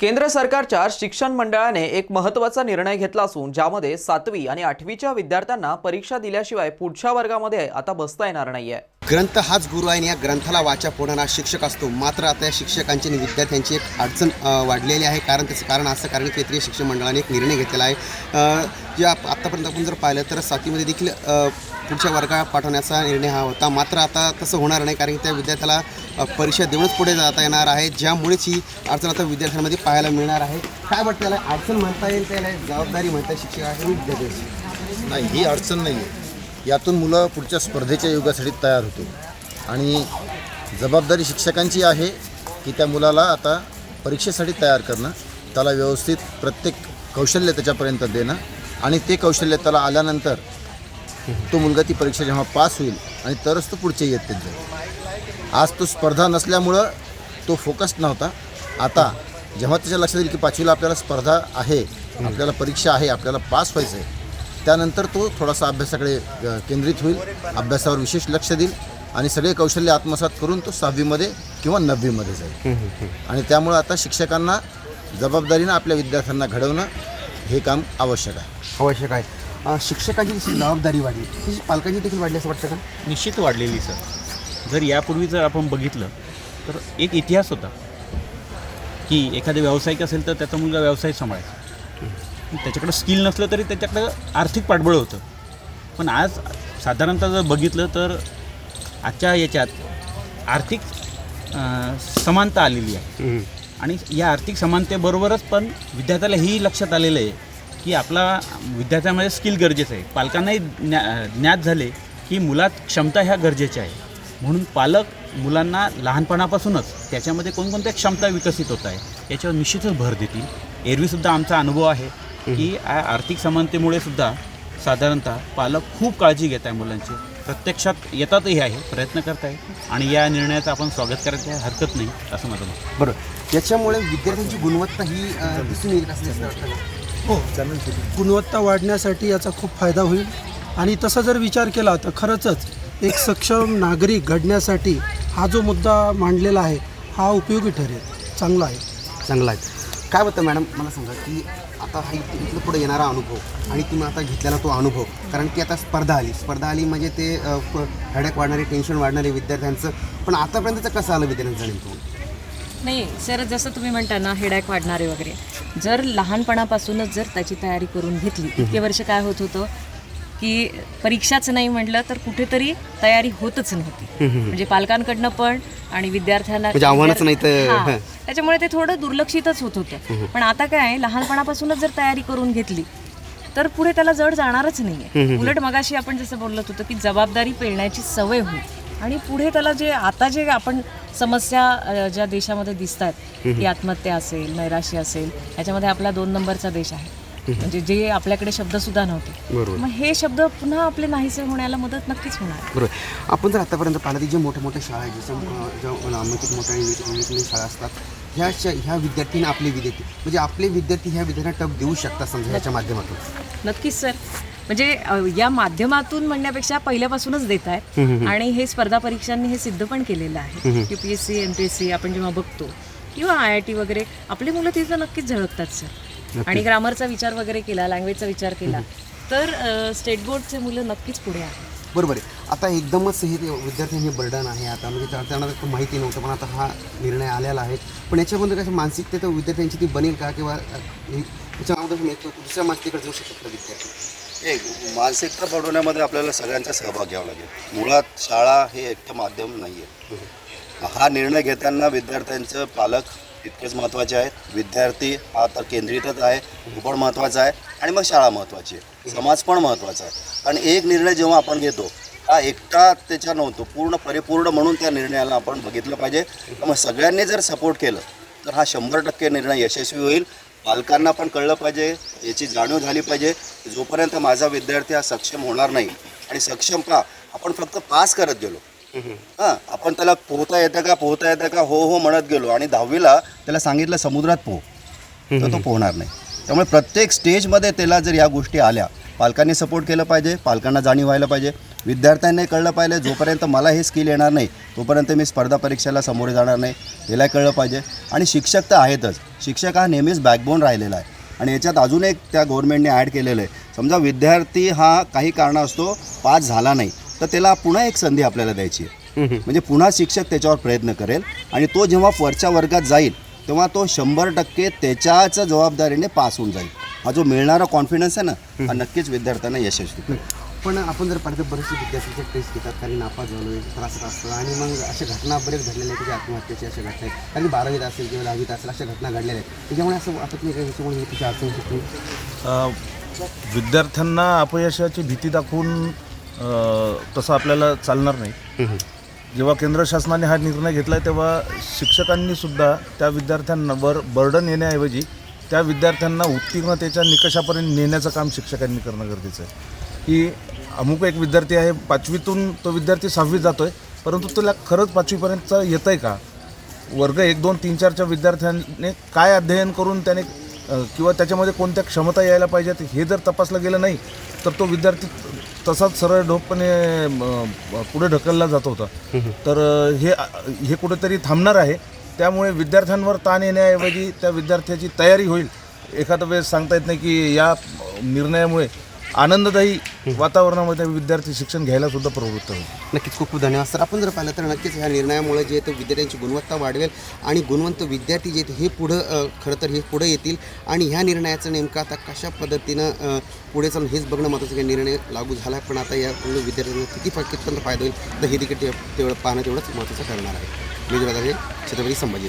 केंद्र सरकारच्या शिक्षण मंडळाने एक महत्त्वाचा निर्णय घेतला असून ज्यामध्ये सातवी आणि आठवीच्या विद्यार्थ्यांना परीक्षा दिल्याशिवाय पुढच्या वर्गामध्ये आता बसता येणार नाहीये. ग्रंथ हाच गुरु आहे आणि या ग्रंथाला वाचा फोडणारा शिक्षक असतो. मात्र आता या शिक्षकांची आणि विद्यार्थ्यांची एक अडचण वाढलेली आहे. कारण त्याचं कारण असं कारण केंद्रीय शिक्षण मंडळाने एक निर्णय घेतलेला आहे. जे आत्तापर्यंत आपण जर पाहिलं तर सातवीमध्ये देखील पुढच्या वर्गात पाठवण्याचा निर्णय हा होता. मात्र आता तसं होणार नाही कारण की त्या विद्यार्थ्याला परीक्षा देऊनच पुढे जाता येणार आहे. ज्यामुळेच ही अडचण आता विद्यार्थ्यांमध्ये पाहायला मिळणार आहे. काय वाटतं त्याला अडचण म्हणता येईल त्याला जबाबदारी म्हणता येईल शिक्षकाची विद्यार्थ्याची नाही ही अडचण नाही आहे. यातून मुलं पुढच्या स्पर्धेच्या युगासाठी तयार होतो आणि जबाबदारी शिक्षकांची आहे की त्या मुलाला आता परीक्षेसाठी तयार करणं त्याला व्यवस्थित प्रत्येक कौशल्य त्याच्यापर्यंत देणं आणि ते कौशल्य त्याला आल्यानंतर तो मुलगा ती परीक्षा जेव्हा पास होईल आणि तरच तो पुढच्या इयत्तेत जाईल आज तो स्पर्धा नसल्यामुळं तो फोकस्ड नव्हता. आता जेव्हा त्याच्या लक्षात येईल की पाचवीला आपल्याला स्पर्धा आहे आपल्याला परीक्षा आहे आपल्याला पास व्हायचं आहे त्यानंतर तो थोडासा अभ्यासाकडे केंद्रित होईल अभ्यासावर विशेष लक्ष देईल आणि सगळे कौशल्य आत्मसात करून तो सहावीमध्ये किंवा नववीमध्ये जाईल. आणि त्यामुळं आता शिक्षकांना जबाबदारीनं आपल्या विद्यार्थ्यांना घडवणं हे काम आवश्यक आहे. आवश्यक आहे. शिक्षकाची जबाबदारी वाढली? तशी पालकांची देखील वाढली असं वाटतं का? निश्चित वाढलेली सर. जर यापूर्वी जर आपण बघितलं तर एक इतिहास होता की एखादे व्यावसायिक असेल तर त्याचा मुलगा व्यवसाय सांभाळायचा. त्याच्याकडं स्किल नसलं तरी त्याच्याकडं आर्थिक पाठबळ होतं. पण आज साधारणतः जर बघितलं तर आजच्या याच्यात आर्थिक समानता आलेली आहे. आणि या आर्थिक समानतेबरोबरच पण विद्यार्थ्याला ही लक्षात आलेलं आहे की आपला विद्यार्थ्यामध्ये स्किल गरजेचं आहे. पालकांनाही ज्ञा ज्ञात झाले की मुलात क्षमता ह्या गरजेच्या आहे. म्हणून पालक मुलांना लहानपणापासूनच त्याच्यामध्ये कोणकोणत्या क्षमता विकसित होत आहे याच्यावर निश्चितच भर देतील. एरवीसुद्धा आमचा अनुभव आहे की आर्थिक समानतेमुळे सुद्धा साधारणतः पालक खूप काळजी घेत आहे मुलांची. प्रत्यक्षात येतातही आहे प्रयत्न करत आहे आणि या निर्णयाचं आपण स्वागत करायचं आहे हरकत नाही असं माझं बरोबर. याच्यामुळे विद्यार्थ्यांची गुणवत्ता ही दिसून येईल असं असं वाटतं का? हो गुणवत्ता वाढण्यासाठी याचा खूप फायदा होईल. आणि तसा जर विचार केला तर खरंच एक सक्षम नागरिक घडण्यासाठी हा जो मुद्दा मांडलेला आहे हा उपयोगी ठरेल. चांगला आहे. चांगला आहे. काय होतं मॅडम मला सांगा की आता हा इथं इथलं पुढे येणारा अनुभव आणि तुम्ही आता घेतलेला तो अनुभव कारण की आता स्पर्धा आली. स्पर्धा आली म्हणजे ते धडक वाढणारे टेन्शन वाढणारे विद्यार्थ्यांचं पण आतापर्यंतचं कसं आलं विद्यार्थ्यांचं नेमकं? नाही सर जसं तुम्ही म्हणता ना हेडॅक वाढणारे वगैरे. जर लहानपणापासूनच जर त्याची तयारी करून घेतली इतके वर्ष काय होत होतं की परीक्षाच नाही म्हटलं तर कुठेतरी तयारी होतच नव्हती. म्हणजे पालकांकडनं पण आणि विद्यार्थ्यांना म्हणजे. त्याच्यामुळे ते थोडं दुर्लक्षितच होत होतं. पण आता काय आहे, लहानपणापासूनच जर तयारी करून घेतली तर पुढे त्याला जड जाणारच नाहीये. उलट मगाशी आपण जसं बोलत होतो की जबाबदारी पेलण्याची सवय होईल. आणि पुढे त्याला जे आता जे आपण समस्या ज्या देशामध्ये दिसत आहेत की आत्महत्या असेल नैराश्य असेल याच्यामध्ये आपला दोन नंबरचा देश आहे. म्हणजे जे आपल्याकडे शब्द सुद्धा नव्हते मग हे शब्द पुन्हा आपले नाहीसे होण्याला मदत नक्कीच होणार. बरोबर. आपण जर आतापर्यंत पाहिलं की जे मोठ्या मोठ्या शाळा आहेत जसं नामांकित मोठ्या शाळा असतात ह्या ह्या विद्यार्थ्यांना आपले विद्यार्थी म्हणजे आपले विद्यार्थी ह्या विद्यार्थ्यांना टप देऊ शकतात समजा ह्याच्या माध्यमातून. नक्कीच सर. म्हणजे या माध्यमातून म्हणण्यापेक्षा पहिल्यापासूनच देत आहेत. आणि हे स्पर्धा परीक्षांनी हे सिद्ध पण केलेलं आहे. U P S C M P S C आपण जेव्हा बघतो किंवा आय आय टी वगैरे आपली मुलं तिथं नक्कीच झळकतात सर. आणि ग्रामरचा विचार वगैरे केला लँग्वेजचा विचार केला तर स्टेट बोर्डचे मुलं नक्कीच पुढे आहेत. बरोबर आहे. आता एकदमच हे विद्यार्थ्यांनी बर्डन आहे आता म्हणजे त्या- त्यांना माहिती नव्हतं पण आता हा निर्णय आलेला आहे. पण याच्यामध्ये कसं मानसिकता तर विद्यार्थ्यांची ती बनेल का? किंवा याच्या अगोदर दुसऱ्या मानसिकतेकडे जाऊ शकतात विद्यार्थी? एक मानसिकता पडवण्यामध्ये आपल्याला सगळ्यांचा सहभाग घ्यावा लागेल. मुळात शाळा हे एकटं माध्यम नाही आहे हा निर्णय घेताना विद्यार्थ्यांचं पालक तितकेच महत्त्वाचे आहेत. विद्यार्थी हा तर केंद्रितच आहे तो पण महत्त्वाचा आहे आणि मग शाळा महत्त्वाची आहे. समाज पण महत्त्वाचा आहे. कारण एक निर्णय जेव्हा आपण घेतो हा एकटा त्याच्या नव्हतो पूर्ण परिपूर्ण म्हणून त्या निर्णयाला आपण बघितलं पाहिजे. मग सगळ्यांनी जर सपोर्ट केलं तर हा शंभर टक्के निर्णय यशस्वी होईल. पालकांना पण कळलं पाहिजे याची जाणीव झाली पाहिजे. जोपर्यंत माझा विद्यार्थी हा सक्षम होणार नाही आणि सक्षम का आपण फक्त पास करत गेलो. हां आपण त्याला पोहता येतं का पोहता येतं का हो हो म्हणत गेलो आणि दहावीला त्याला सांगितलं समुद्रात पोह. तर तो पोहणार नाही. त्यामुळे प्रत्येक स्टेजमध्ये त्याला जर या गोष्टी आल्या पालकांनी सपोर्ट केलं पाहिजे पालकांना जाणीव व्हायला पाहिजे. विद्यार्थ्यांनी कळलं पाहिजे जोपर्यंत मला हे स्किल येणार नाही तोपर्यंत मी स्पर्धा परीक्षेला सामोरे जाणार नाही याला कळलं पाहिजे. आणि शिक्षक तर आहेतच. शिक्षक हा नेहमीच बॅकबोन राहिलेला आहे. आणि याच्यात अजून एक त्या गव्हर्नमेंटने ॲड केलेलं आहे. समजा विद्यार्थी हा काही कारणास्तव पास झाला नाही तर त्याला पुन्हा एक संधी आपल्याला द्यायची आहे. म्हणजे पुन्हा शिक्षक त्याच्यावर प्रयत्न करेल आणि तो जेव्हा वरच्या वर्गात जाईल तेव्हा तो शंभर टक्के त्याच्याच जबाबदारीने पास होऊन जाईल. हा जो मिळणारा कॉन्फिडन्स आहे ना हा नक्कीच विद्यार्थ्यांना यशस्वी पण आपण जर पाहिजे बरेचसे विद्यार्थ्यांचे टेस्ट घेतात काही नापास झालो त्रास असतं. आणि मग अशा घटना बरेच घडलेल्या आहेत की आत्महत्येची अशा घटना आहेत. कारण बारावीत असेल किंवा दहावीत असेल अशा घटना घडलेल्या आहेत. त्याच्यामुळे असं वाटत नाही का त्याच्यामुळे तिची अडचण अ, विद्यार्थ्यांना अपयशाची भीती दाखवून तसं आपल्याला चालणार नाही. जेव्हा केंद्र शासनाने हा निर्णय घेतला तेव्हा शिक्षकांनी सुद्धा त्या विद्यार्थ्यांवर बर्डन येण्याऐवजी त्या विद्यार्थ्यांना उत्तीर्णतेच्या निकषापर्यंत नेण्याचं काम शिक्षकांनी करणं गरजेचं आहे. की अमुक एक विद्यार्थी आहे पाचवीतून तो विद्यार्थी सहावीत जातो आहे परंतु त्याला खरंच पाचवीपर्यंत येतं आहे का? वर्ग एक दोन तीन चारच्या विद्यार्थ्यांनी काय अध्ययन करून त्याने किंवा त्याच्यामध्ये कोणत्या क्षमता यायला पाहिजेत हे जर तपासलं गेलं नाही तर तो विद्यार्थी तसाच सरळ ढोकपणे पुढे ढकलला जात होता. तर हे हे कुठेतरी थांबणार आहे. त्यामुळे विद्यार्थ्यांवर ताण येण्याऐवजी त्या विद्यार्थ्याची तयारी होईल. एखादा वेळेस सांगता येत नाही की या निर्णयामुळे आनंददायी वातावरणामध्ये विद्यार्थी शिक्षण घ्यायला सुद्धा प्रवृत्त होईल नक्कीच खूप खूप धन्यवाद. सर आपण जर पाहिलं तर नक्कीच ह्या निर्णयामुळे जे आहे ते विद्यार्थ्यांची गुणवत्ता वाढवेल आणि गुणवंत विद्यार्थी जे आहेत हे पुढं अ, खरं तर हे पुढे येतील. आणि ह्या निर्णयाचं नेमकं आता कशा पद्धतीनं अ, पुढे चालून हेच बघणं महत्त्वाचं आहे निर्णय लागू झाला आहे पण आता या पूर्ण विद्यार्थ्यांना किती फ- कितपर्यंत फायदा होईल तर हे देखील ते- तेवढं पाहणं तेवढंच महत्त्वाचं ठरणार आहे. मी छत्रपती संभाजी